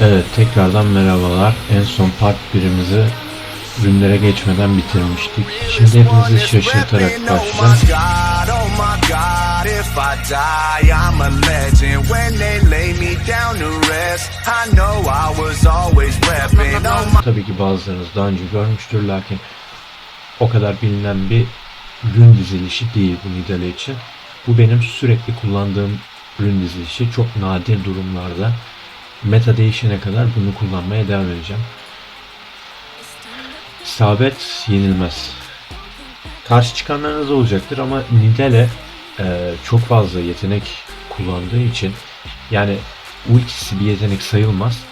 Evet tekrardan merhabalar. En son part 1'imizi ürünlere geçmeden bitirmiştik. Şimdi hepinizi şaşırtarak başlayacağım. Tabii ki bazılarınız daha önce görmüştür lakin o kadar bilinen bir ürün dizilişi değil bu Nidale için. Bu benim sürekli kullandığım ürün dizilişi. Çok nadir durumlarda meta değişene kadar bunu kullanmaya devam edeceğim. İsabet yenilmez. Karşı çıkanlarınız olacaktır ama Nidale e, çok fazla yetenek kullandığı için yani ultisi bir yetenek sayılmaz.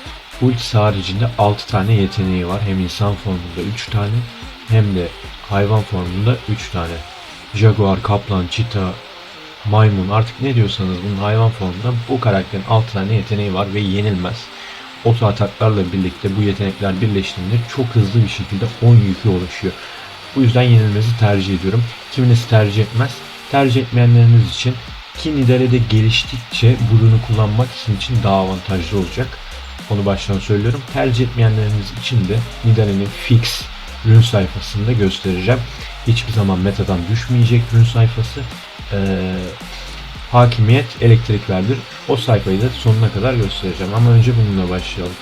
Ultisi haricinde 6 tane yeteneği var. Hem insan formunda 3 tane hem de hayvan formunda 3 tane. Jaguar, kaplan, çita, maymun artık ne diyorsanız bunun hayvan formunda bu karakterin 6 tane yeteneği var ve yenilmez. Oto ataklarla birlikte bu yetenekler birleştiğinde çok hızlı bir şekilde 10 yükü ulaşıyor. Bu yüzden yenilmezi tercih ediyorum. Kimisi tercih etmez. Tercih etmeyenleriniz için ki Nidalee'de geliştikçe bu ürünü kullanmak sizin için daha avantajlı olacak. Onu baştan söylüyorum. Tercih etmeyenleriniz için de Nidalee'nin fix ürün sayfasında göstereceğim. Hiçbir zaman metadan düşmeyecek ürün sayfası. Ee, hakimiyet elektrik verdir. O sayfayı da sonuna kadar göstereceğim. Ama önce bununla başlayalım.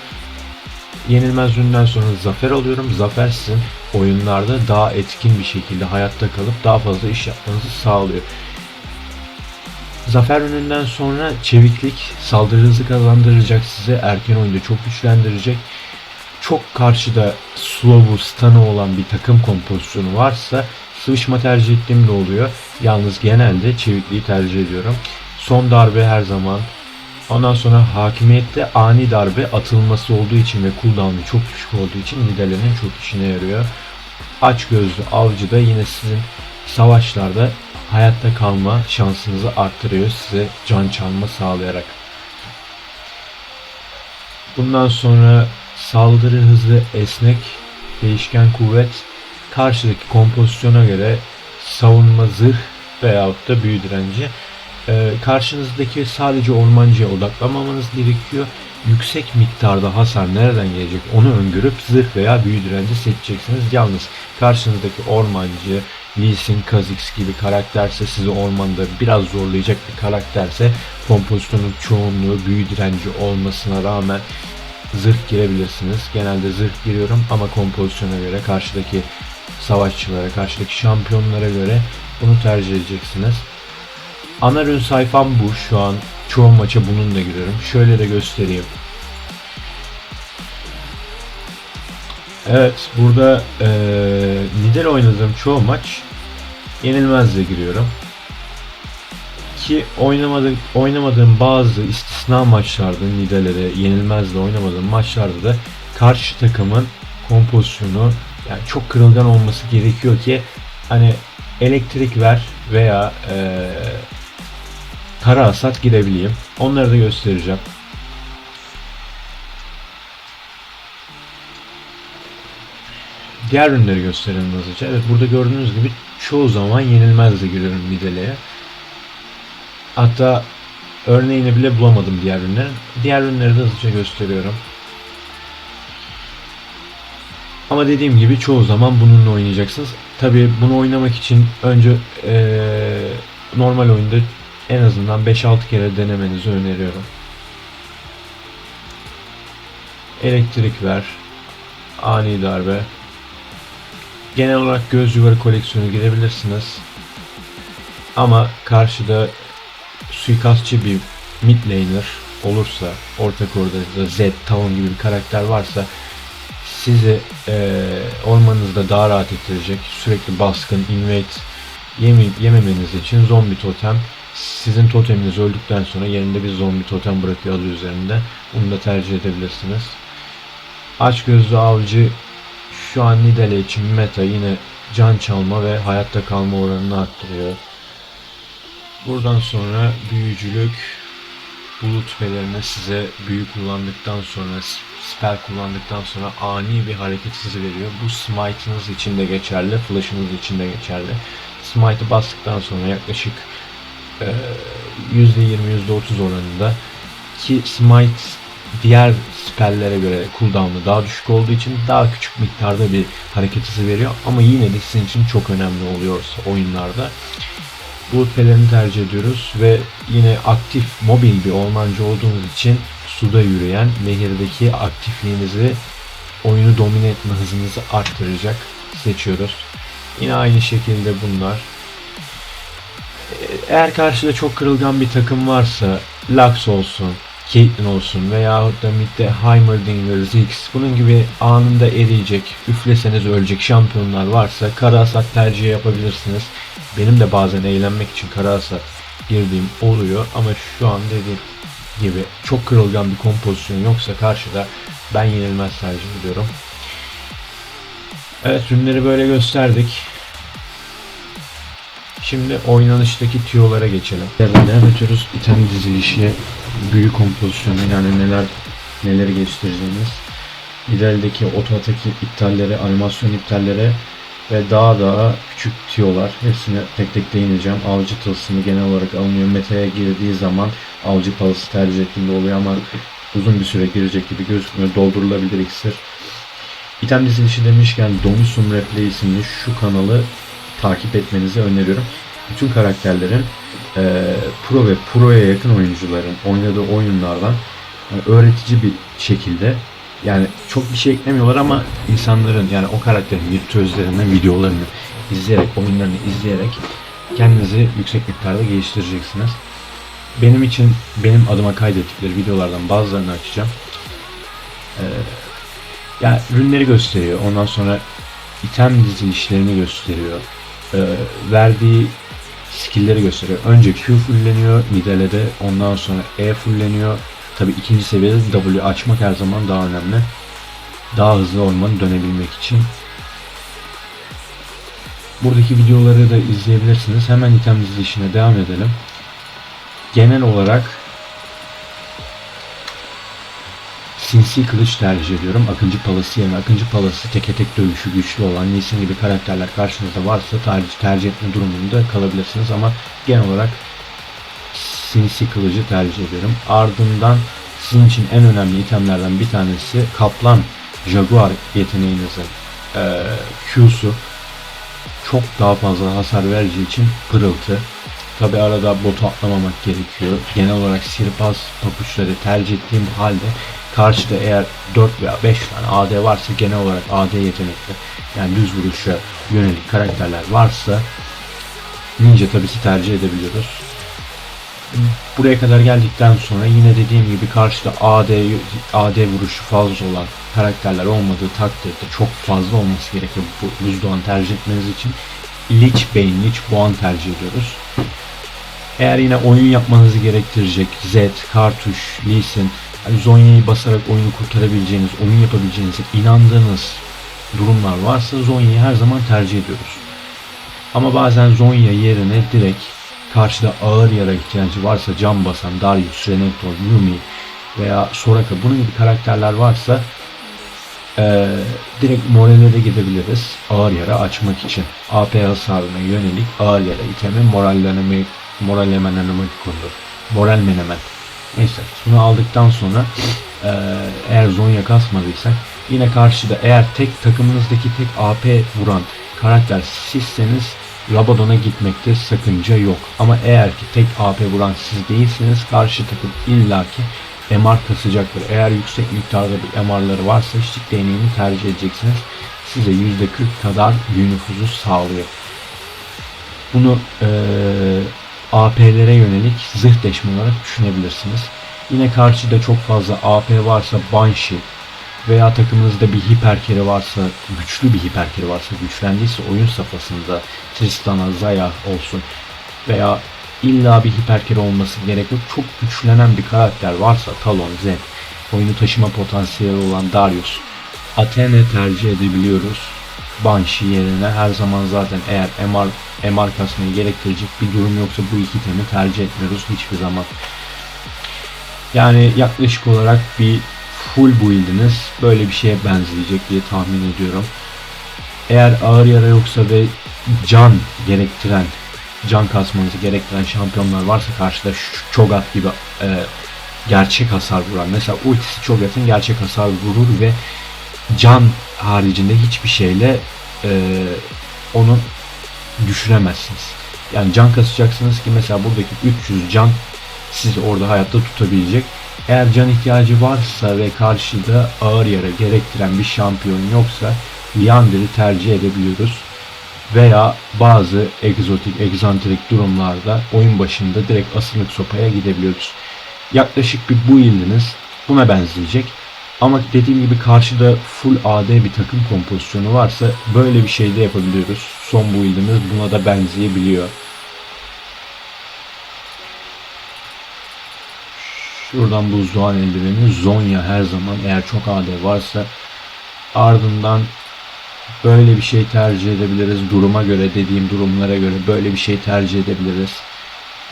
Yenilmez üründen sonra zafer alıyorum. Zafer sizin oyunlarda daha etkin bir şekilde hayatta kalıp daha fazla iş yapmanızı sağlıyor. Zafer ürününden sonra çeviklik saldırı hızı kazandıracak size. Erken oyunda çok güçlendirecek. Çok karşıda slow'u, stun'ı olan bir takım kompozisyonu varsa sıvışma tercih ettiğim de oluyor. Yalnız genelde çevikliği tercih ediyorum. Son darbe her zaman Ondan sonra hakimiyette ani darbe atılması olduğu için ve cooldown'u çok düşük olduğu için Nidalee'nin çok işine yarıyor. Aç gözlü avcı da yine sizin savaşlarda hayatta kalma şansınızı arttırıyor size can çalma sağlayarak. Bundan sonra saldırı hızı esnek, değişken kuvvet karşıdaki kompozisyona göre savunma zırh veyahut da büyü direnci ee, karşınızdaki sadece ormancıya odaklanmamanız gerekiyor. Yüksek miktarda hasar nereden gelecek onu öngörüp zırh veya büyü direnci seçeceksiniz. Yalnız karşınızdaki ormancı, Lee Sin, Kha'Zix gibi karakterse sizi ormanda biraz zorlayacak bir karakterse kompozisyonun çoğunluğu büyü direnci olmasına rağmen zırh girebilirsiniz. Genelde zırh giriyorum ama kompozisyona göre karşıdaki savaşçılara, karşıdaki şampiyonlara göre bunu tercih edeceksiniz. Ana ürün sayfam bu şu an. Çoğu maça bununla giriyorum. Şöyle de göstereyim. Evet burada ee, Nidal oynadığım çoğu maç yenilmezle giriyorum. Ki oynamadık, oynamadığım bazı istisna maçlarda Nidalee'de yenilmezle oynamadığım maçlarda da karşı takımın kompozisyonu yani çok kırılgan olması gerekiyor ki hani elektrik ver veya ee, kara hasat girebileyim. Onları da göstereceğim. Diğer ürünleri gösterelim hızlıca. Evet burada gördüğünüz gibi çoğu zaman yenilmezle giriyorum Nidalee'ye. Hatta örneğini bile bulamadım diğer ürünlerin. Diğer ürünleri de hızlıca gösteriyorum. Ama dediğim gibi çoğu zaman bununla oynayacaksınız. Tabi bunu oynamak için önce ee, normal oyunda en azından 5-6 kere denemenizi öneriyorum. Elektrik ver. Ani darbe. Genel olarak göz yuvarı koleksiyonu girebilirsiniz. Ama karşıda suikastçı bir mid olursa, orta koridorda Z, Talon gibi bir karakter varsa sizi e, ormanınızda daha rahat ettirecek, sürekli baskın, invade yeme yememeniz için zombi totem sizin toteminiz öldükten sonra yerinde bir zombi totem bırakıyor adı üzerinde. Bunu da tercih edebilirsiniz. Aç gözlü avcı şu an Nidale için meta yine can çalma ve hayatta kalma oranını arttırıyor. Buradan sonra büyücülük bulut pelerine size büyü kullandıktan sonra spell kullandıktan sonra ani bir hareket hızı veriyor. Bu smite'ınız için de geçerli, flash'ınız için de geçerli. Smite'ı bastıktan sonra yaklaşık %20 %30 oranında ki Smite diğer spellere göre cooldown'u daha düşük olduğu için daha küçük miktarda bir hareket hızı veriyor ama yine de sizin için çok önemli oluyorsa oyunlarda bulut pelerini tercih ediyoruz ve yine aktif mobil bir ormancı olduğunuz için suda yürüyen nehirdeki aktifliğinizi oyunu domine etme hızınızı arttıracak seçiyoruz. Yine aynı şekilde bunlar. Eğer karşıda çok kırılgan bir takım varsa Lux olsun, Caitlyn olsun veyahut da midde Heimerdinger, Ziggs bunun gibi anında eriyecek, üfleseniz ölecek şampiyonlar varsa kara hasat tercih yapabilirsiniz. Benim de bazen eğlenmek için kara hasat girdiğim oluyor ama şu an dediğim gibi çok kırılgan bir kompozisyon yoksa karşıda ben yenilmez tercih ediyorum. Evet ürünleri böyle gösterdik. Şimdi oynanıştaki tüyolara geçelim. Devam ediyoruz. İtem dizilişi, büyü kompozisyonu yani neler neleri geliştireceğimiz. İlerideki oto atak iptalleri, animasyon iptalleri ve daha daha küçük tiyolar. Hepsine tek tek değineceğim. Avcı tılsımı genel olarak alınıyor. Meta'ya girdiği zaman avcı palası tercih ettiğinde oluyor ama uzun bir süre girecek gibi gözükmüyor. Doldurulabilir iksir. İtem dizilişi demişken Domusum Replay isimli şu kanalı takip etmenizi öneriyorum. Bütün karakterlerin e, pro ve proya yakın oyuncuların oynadığı oyunlardan yani öğretici bir şekilde yani çok bir şey eklemiyorlar ama insanların yani o karakterin virtüözlerinden videolarını izleyerek, oyunlarını izleyerek kendinizi yüksek miktarda geliştireceksiniz. Benim için benim adıma kaydettikleri videolardan bazılarını açacağım. Ee, yani ürünleri gösteriyor. Ondan sonra item dizilişlerini gösteriyor. Ee, verdiği skill'leri gösteriyor. Önce Q fulleniyor Nidalee'de. Ondan sonra E fulleniyor. Tabi ikinci seviyede W açmak her zaman daha önemli. Daha hızlı ormanı dönebilmek için. Buradaki videoları da izleyebilirsiniz. Hemen item dizilişine devam edelim. Genel olarak sinsi kılıç tercih ediyorum. Akıncı palası yerine Akıncı palası teke tek dövüşü güçlü olan Sin gibi karakterler karşınızda varsa tercih, tercih etme durumunda kalabilirsiniz ama genel olarak sinsi kılıcı tercih ediyorum. Ardından sizin için en önemli itemlerden bir tanesi Kaplan Jaguar yeteneğinizin e, Q'su çok daha fazla hasar vereceği için pırıltı. Tabi arada botu atlamamak gerekiyor. Genel olarak sihirbaz papuçları tercih ettiğim halde karşıda eğer 4 veya 5 tane AD varsa genel olarak AD yetenekli yani düz vuruşa yönelik karakterler varsa ninja tabisi tercih edebiliyoruz. Buraya kadar geldikten sonra yine dediğim gibi karşıda AD, AD vuruşu fazla olan karakterler olmadığı takdirde çok fazla olması gerekiyor bu buzdoğan tercih etmeniz için. Lich Bane, Lich Boğan tercih ediyoruz. Eğer yine oyun yapmanızı gerektirecek Z, Kartuş, Lee Sin, yani Zonya'yı basarak oyunu kurtarabileceğiniz, oyun yapabileceğinize inandığınız durumlar varsa Zonya'yı her zaman tercih ediyoruz. Ama bazen Zonya yerine direkt karşıda ağır yara ihtiyacı varsa cam basan Darius, Renekton, Yumi veya Soraka bunun gibi karakterler varsa ee, direkt morale de gidebiliriz ağır yara açmak için. AP hasarına yönelik ağır yara itemi morallenme, morallemenemek konulur. Moral menemen. Neyse bunu aldıktan sonra e, eğer Zonya kasmadıysak yine karşıda eğer tek takımınızdaki tek AP vuran karakter sizseniz Rabadon'a gitmekte sakınca yok. Ama eğer ki tek AP vuran siz değilseniz karşı takım illaki MR kasacaktır. Eğer yüksek miktarda bir MR'ları varsa hiçlik değneğini tercih edeceksiniz. Size %40 kadar nüfuzu sağlıyor. Bunu e, AP'lere yönelik zırh deşme olarak düşünebilirsiniz. Yine karşıda çok fazla AP varsa Banshee veya takımınızda bir hiperkeri varsa, güçlü bir hiperkeri varsa, güçlendiyse oyun safhasında Tristana, Zaya olsun veya illa bir hiperkeri olması gerek yok. Çok güçlenen bir karakter varsa Talon, Zen, oyunu taşıma potansiyeli olan Darius, Athene tercih edebiliyoruz. Banshee yerine her zaman zaten eğer MR, MR kasmayı gerektirecek bir durum yoksa bu iki temi tercih etmiyoruz hiçbir zaman. Yani yaklaşık olarak bir full build'iniz böyle bir şeye benzeyecek diye tahmin ediyorum. Eğer ağır yara yoksa ve can gerektiren, can kasmanızı gerektiren şampiyonlar varsa karşıda Cho'Gath gibi e, gerçek hasar vuran. Mesela ultisi yakın gerçek hasar vurur ve can haricinde hiçbir şeyle e, onu düşüremezsiniz. Yani can kasacaksınız ki mesela buradaki 300 can sizi orada hayatta tutabilecek. Eğer can ihtiyacı varsa ve karşıda ağır yara gerektiren bir şampiyon yoksa Liander'i tercih edebiliyoruz. Veya bazı egzotik, egzantrik durumlarda oyun başında direkt asırlık sopaya gidebiliyoruz. Yaklaşık bir bu yıldınız buna benzeyecek. Ama dediğim gibi karşıda full AD bir takım kompozisyonu varsa böyle bir şey de yapabiliyoruz. Son bu yıldınız buna da benzeyebiliyor. Şuradan buzdoğan eldiveni Zonya her zaman eğer çok AD varsa ardından böyle bir şey tercih edebiliriz. Duruma göre dediğim durumlara göre böyle bir şey tercih edebiliriz.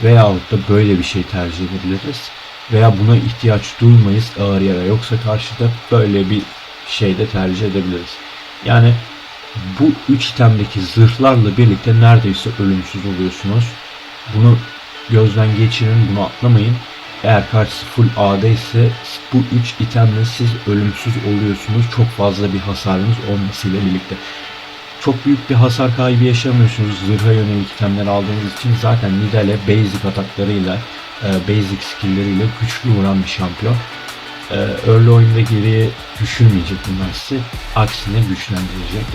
Veyahut da böyle bir şey tercih edebiliriz. Veya buna ihtiyaç duymayız ağır yara. Yoksa karşıda böyle bir şey de tercih edebiliriz. Yani bu üç itemdeki zırhlarla birlikte neredeyse ölümsüz oluyorsunuz. Bunu gözden geçirin, bunu atlamayın. Eğer karşısı full AD ise bu 3 itemle siz ölümsüz oluyorsunuz. Çok fazla bir hasarınız olmasıyla birlikte. Çok büyük bir hasar kaybı yaşamıyorsunuz zırha yönelik itemler aldığınız için. Zaten Nidale basic ataklarıyla, e, basic skill'leriyle güçlü vuran bir şampiyon. E, Early oyunda geriye düşürmeyecek bunlar sizi. Aksine güçlendirecek.